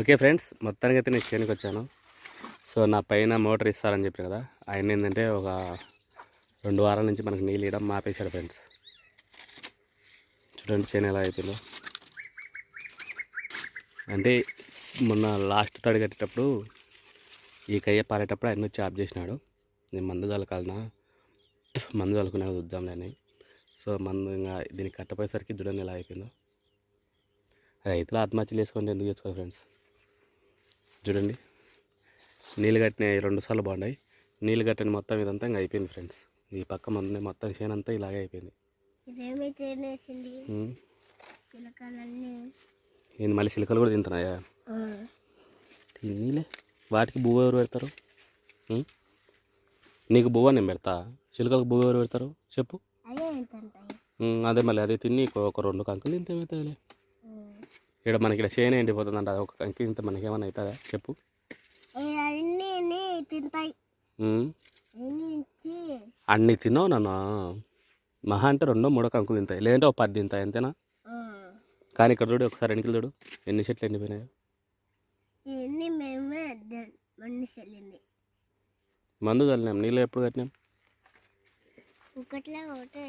Okay friends మొత్తానికి అయితే నేను చేయడానికి వచ్చాను. సో నా పైన మోటార్ ఇస్తారని చెప్పాను కదా ఆయన ఏంటంటే ఒక రెండు వారాల నుంచి మనకు నీళ్ళు ఇవ్వడం మాపేశాడు ఫ్రెండ్స్. చూడండి చేను ఎలా అయిపోయిందో. అంటే మొన్న లాస్ట్ తడి కట్టేటప్పుడు ఈ కయ్య పారేటప్పుడు ఆయన వచ్చి ఆప్ చేసినాడు. నేను మందు కలకాలనా మందు కలుకునే చూద్దాంలే అని. సో మందు ఇంకా దీనికి కట్టపోయేసరికి చూడండి ఎలా అయిపోయిందో. రైతులు ఆత్మహత్యలు చేసుకోండి ఎందుకు చేసుకోవాలి ఫ్రెండ్స్? చూడండి. నీళ్ళు కట్టిన రెండు సార్లు బాగున్నాయి. నీళ్ళు కట్టిన మొత్తం ఇదంతా ఇంకా అయిపోయింది ఫ్రెండ్స్ ఈ పక్క మంది మొత్తం చేనంతా ఇలాగే అయిపోయింది. ఏంది మళ్ళీ చిలుకలు కూడా తింటున్నాయా? తినీలే. వాటికి బువ్వ ఎవరు పెడతారు? నీకు బువ్వ నేను పెడతా. చిలుకలకు బువ్వ ఎవరు పెడతారు? చెప్పు. అదే మళ్ళీ అదే తిని ఒక- రెండు కంకులు తింటే ఇక్కడ మనకి ఇక్కడ చేనే ఎండిపోతుందంట. అది ఒక కంకి తింటే మనకేమైనా అవుతుందా? చెప్పు. అన్నీ తిన్నావు నాన్న? మహా అంటే రెండో మూడో కంకులు తింటాయి. లేదంటే ఒక పది తింటాయి అంతేనా? కానీ ఇక్కడ చూడు ఒకసారి ఎన్నికలు చూడు. ఎన్ని చెట్లు ఎండిపోయినాయో. మందు చల్లినాం. నీళ్ళు ఎప్పుడు కట్టినాం? ఒకటిలో ఒకటి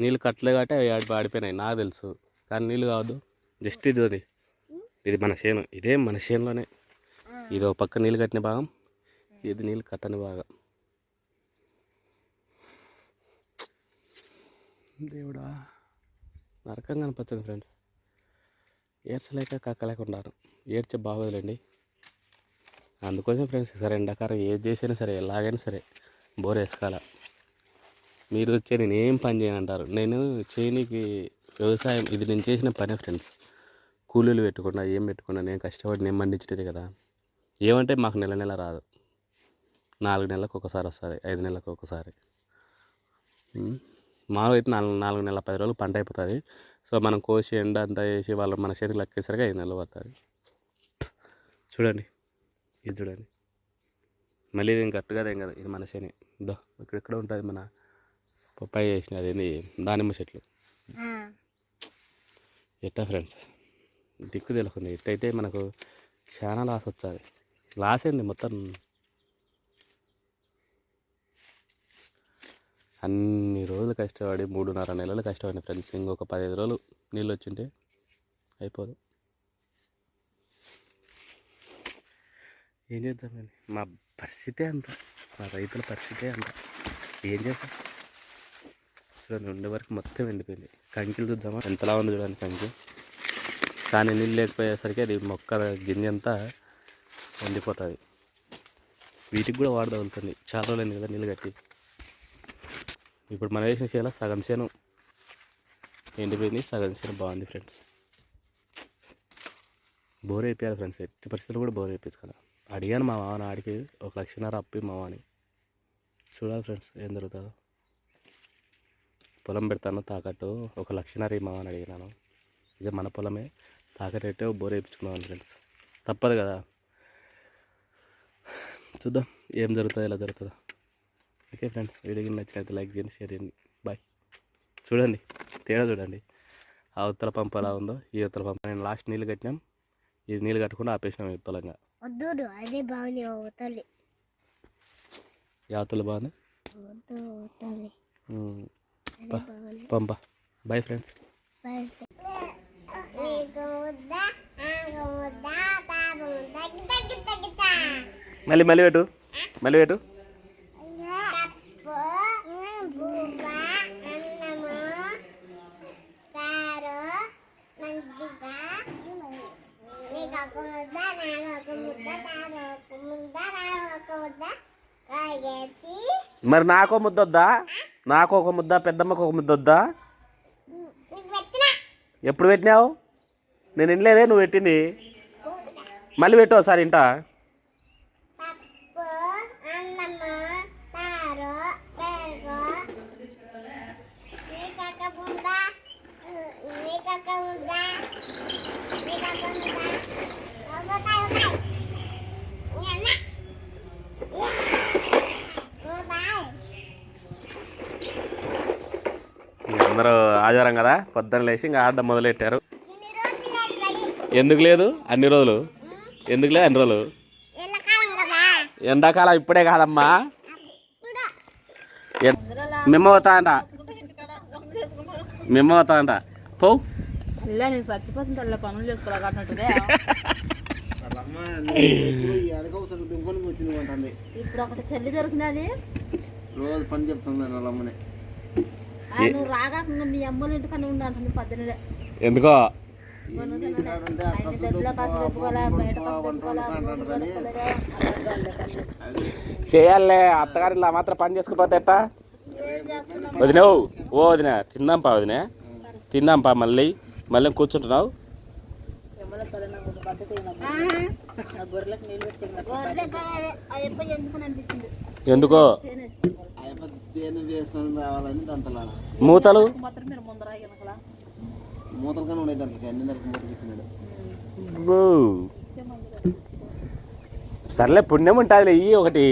నీళ్ళు కట్టలే కాబట్టి అవి ఆడి ఆడిపోయినాయి నాకు తెలుసు. కానీ నీళ్ళు కావద్దు. జస్ట్ ఇది అది ఇది మన చేను. ఇదే మన చేనులోనే. ఇది ఒక పక్క నీళ్ళు కట్టిన భాగం ఇది నీళ్ళు కట్టని భాగం. దేవుడా. నరకం కనిపించింది ఫ్రెండ్స్ ఏడ్చలేక కక్కలేక ఏడ్చే బాగోదులేండి. అందుకోసం ఫ్రెండ్స్ సరే ఎండాకాలం ఏది చేసినా సరే ఎలాగైనా సరే బోర్ వేసుకోవాలి. మీరు వచ్చే నేను ఏం పని చేయను అంటారు నేను చేయనికి వ్యవసాయం ఇది నేను చేసిన పనే ఫ్రెండ్స్ కూలీలు పెట్టుకున్నా ఏం పెట్టుకున్నా నేను కష్టపడి నేను పండించేది కదా. ఏమంటే మాకు నెల నెల రాదు. నాలుగు నెలలకు ఒకసారి వస్తుంది ఐదు నెలలకు ఒకసారి. ఉమ్. మామూలుగా అయితే నాలుగు నాలుగు నెలల పది రోజులు పంట అయిపోతుంది. సో మనం కోసి ఎండ అంతా వేసి వాళ్ళు మన చేతికి లెక్కేసరికి ఐదు నెలలు పడుతుంది. చూడండి ఇది చూడండి. మళ్ళీ ఇది ఇంకా గట్టిగా ఏం కదా ఇది మన శని దో ఇక్కడ ఉంటుంది మన పప్పాయి చేసిన అదేంది దానిమ్మ చెట్లు. ఎట్టా ఫ్రెండ్స్? దిక్కు తెలుస్తుంది ఎట్టయితే మనకు చాలా లాస్ వచ్చాది లాస్ ఏంది మొత్తం? అన్ని రోజులు కష్టపడి మూడున్నర నెలలు కష్టపడిన ఫ్రెండ్స్. ఇంకొక పదిహేను రోజులు నీళ్ళు వచ్చింటే అయిపోదు. ఏం చేద్దామండి మా పరిస్థితే అంత మా రైతుల పరిస్థితే అంత. ఏం చేద్దాం? చూడండి ఉండే వరకు మొత్తం ఎండిపోయింది. కంకిలు చూద్దామా? ఎంతలా ఉంది చూడండి కంకి. కానీ నీళ్ళు లేకపోయేసరికి అది మొక్క గింజ అంతా ఎండిపోతుంది. వీటికి కూడా వాడ తగులుతుంది చాలా రోజులైంది కదా నీళ్ళు కట్టి. ఇప్పుడు మన వేసిన చేయాల సగం చేను ఎండిపోయింది సగం చేను బాగుంది ఫ్రెండ్స్. బోర్ అయిపోయారు ఫ్రెండ్స్. ఎట్టి పరిస్థితులు కూడా బోర్ అయిపోయింది అడిగాను మా మామని ఆడికి ఒక లక్షన్నర అప్పి మామని చూడాలి ఫ్రెండ్స్ ఏం జరుగుతుందో. పొలం పెడతాను తాకట్టు ఒక లక్షన్నర ఈ మామని అడిగినాను. ఇదే మన పొలమే తాకట్టు పెట్టే బోర్ వేయించుకున్నాను ఫ్రెండ్స్. తప్పదు కదా. చూద్దాం ఏం జరుగుతుందో ఎలా జరుగుతుందో. ఓకే ఫ్రెండ్స్ వీడియో కింద నచ్చినట్లయితే లైక్ చేయండి షేర్ చేయండి. బాయ్. చూడండి తేడా చూడండి. ఆ ఉత్తర పంపు ఎలా ఉందో ఈ ఉత్తర పంపు నేను లాస్ట్ నీళ్ళు కట్టినాం. ఇది నీళ్ళు కట్టకుండా ఆపేసినాం ఉత్తలంగా. అదే బాగుంది అవుతాలి బాగుంది పంప. బాయ్ ఫ్రెండ్స్ మళ్ళీ మళ్ళీ పెట్టు. మళ్ళీ పెట్టు. మరి నాకు ముద్ద వద్దా నాకు ఒక ముద్ద పెద్దమ్మకు ఒక ముద్ద వద్దా? ఎప్పుడు పెట్టినావు? నేను వినలేదే నువ్వు పెట్టింది. మళ్ళీ పెట్టు ఒకసారి ఇంటా ఆదివారం కదా? పొద్దున్న లేచి ఇంకా ఆడడం మొదలెట్టారు. ఎందుకు లేదు? అన్ని రోజులు? ఎందుకు లేదు అన్ని రోజులు? ఎండాకాలం ఇప్పుడే కాదమ్మా. ఇప్పుడు ఎన్- మేము అవుతా అంట. మేము అవుతా అంట. పో. నేను చచ్చిపోతుంది తల్లి పనులు చేసుకోవాలి అన్నట్టుగా. ఇప్పుడు ఒకటి చెల్లి దొరికినది రోజు పని చెప్తుంది వాళ్ళ అమ్మని. నువ్వు రాగా మీ అమ్మల పద్దెనిమిది ఎందుకో? చేయాలే అత్తగారి ఇలా మాత్రం పని చేసుకుపోతే ఎట్టా? వదిలేవు ఓ వదిన తిందాంపా వదినే. తిందాంపా మళ్ళీ. మళ్ళీ కూర్చుంటున్నావు? ఎందుకు? దేన్ని వేసుకొని రావాలని దంతలా మూతలు? మాత్రం మీరు ముందర వెనకలా మూతలు కానీ దానికి అన్ని దానికి మూతలు ఇచ్చినాడు. బూ. సర్లే పుణ్యం ఉంటుంది ఇయ్యి ఒకటి.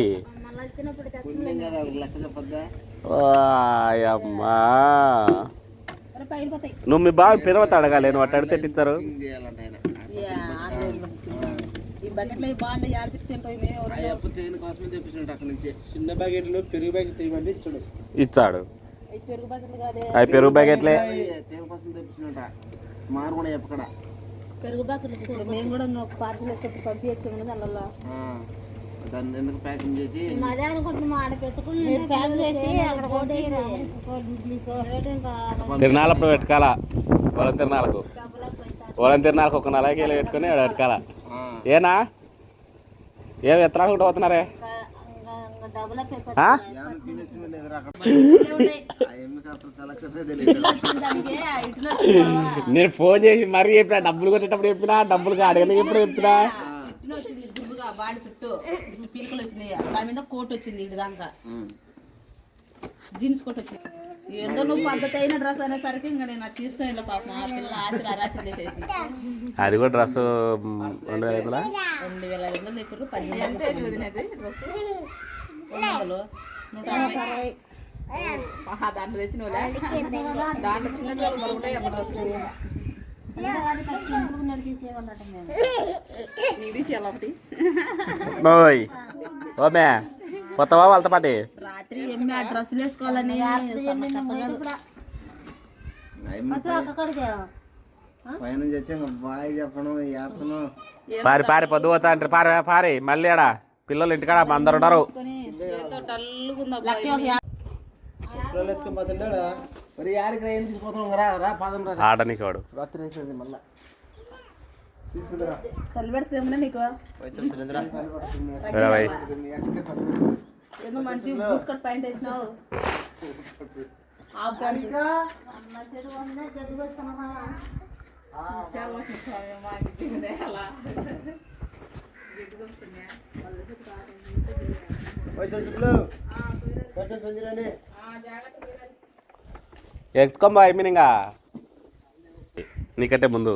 పుణ్యం కదా లెక్క చెప్పొద్దా? నువ్వు మీ బాగా పిరవత అడగాలి నువ్వు అట్ట అడిగితే ఎట్టిస్తారు పుణ్యం చేయాలంట ఆయన యా, ఆన్లైన్లో ఈ బకెట్లో బాండ్ యాడ్ తింటాయి మేము ఎవరు చిన్న ప్యాకెట్లు పెరుగు ప్యాకెట్ తీయమంటే ఇచ్చాడు. ఇచ్చాడు. పెరుగు బకెట్లు కాదే? అవి పెరుగు ప్యాకెట్లే తేనె కోసం తెప్పించినట్ట మారు కూడా ఎక్కడ పెరుగు బకెట్లు చూడు మేము కూడా ఒక పార్సల్ వచ్చి పంపించాము దానిలో దాన్ని ఎందుకు ప్యాకింగ్ చేసి? అదే అనుకుంటున్నాం ఆడ పెట్టుకుని ప్యాక్ చేసి అక్కడ తిరణాలప్పుడు పెట్టుకాల పొలం తిరణాలకు పొలం తిరణాలకు ఒక నలభై కేలు పెట్టుకొని ఆడ పెట్టుకాల ఆ, ఏనా? ఏం ఎత్తనాలు కూడా పోతున్నారే? నేను ఫోన్ చేసి మరీ చెప్పినా డబ్బులు కొట్టేటప్పుడు చెప్పినా డబ్బులు అడగని ఎప్పుడు చెప్పినా బాడీ చుట్టూ పిలకలు వచ్చినాయి. దాని మీద కోట్ వచ్చింది ఇటు దాకా. జీన్స్ కోట్ వచ్చింది. ఏందో నువ్వు పద్ధతి అయిన డ్రెస్ అనేసరికి ఇంకా నేను అది తీసుకుని వెళ్ళా పాపం. ఆ పిల్ల ఆశలు అరాశలు చేసేసి అది కూడా డ్రెస్ రెండు వేల రెండు వేల ఐదు వందలు చెప్పారు పద్దెనిమిది డ్రెస్? వందలు. నూట దాంట్లో తెచ్చిన దాంట్లో చిన్న పిల్లలు ఉంటాయి అమ్మ డ్రెస్ నీకు తీసేయాలి ఒకటి? ఓయ్ ఓమే కొత్తవా వాళ్ళతో పాటి? రాత్రి ఎమ్మె ఆ డ్రెస్సులు వేసుకోవాలని పైన వచ్చి ఇంకా బాయ్ చెప్పడం ఏర్సను పారి పారి పొద్దు పోతా అంటే పారి పారి మళ్ళీ ఆడ. పిల్లలు ఇంటికాడ అందరు ఉన్నారు మరి యాడికి రా ఏం తీసుకుపోతున్నావు? రా రా పాదం రా. ఆడనికి వాడు. రాత్రి తీసుకుంటారా ఏమో మంచి బూట్ కట్ పాయింట్ వేసినావు? Half pant. అయిపోయినా నీకంటే ముందు.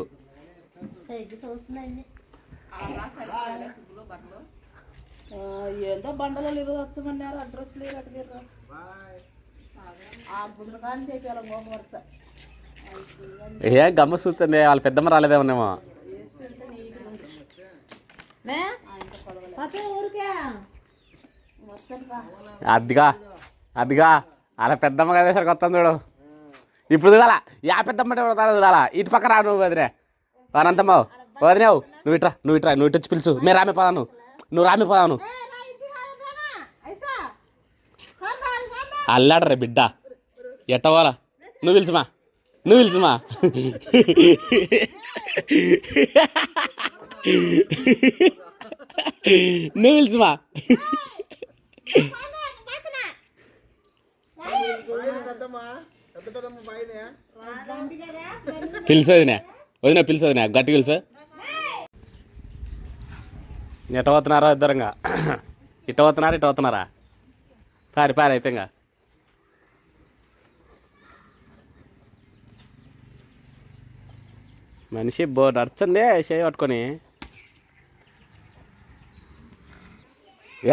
ఏందో బండలో ఇరవై వస్తామన్నారు అడ్రస్ లేదు అడిగారు ఆ చెప్పాలి వరుస. ఏ గమ్మ చూస్తుంది వాళ్ళ పెద్దమ్మ రాలేదేమోనేమో ఊరికే. అదిగా అదిగా అలా పెద్దమ్మ కదా సరికి వస్తాను చూడు. ఇప్పుడు చూడాలా యా పెద్దమ్మ చూడాలా చూడాలా. ఇటు పక్క రా నువ్వు వదిలే వానంతమ్మ వదిలేవు నువ్వు ఇట్రా నువ్వు ఇట్రా నువ్వు ఇటు వచ్చి పిలుచు. మేము రామే పోదాను నువ్వు రామే పోదాను అల్లాడరే బిడ్డ. ఎట్టవాలా నువ్వు పిలుచుమా? నువ్వు పిలుచుమా? నువ్వు పిలుచుమా? పిలుసు వదినా వదినా గట్టి పిలుసు ఎట్ట పోతున్నారా ఇద్దరంగా? ఇట్ట పోతున్నారా ఇట్ట పోతున్నారా పారి పారి అయితే ఇంకా మనిషి బో నడుచుంది చేయి పట్టుకొని.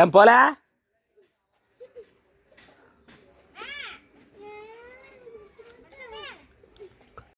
ఏం పోలే?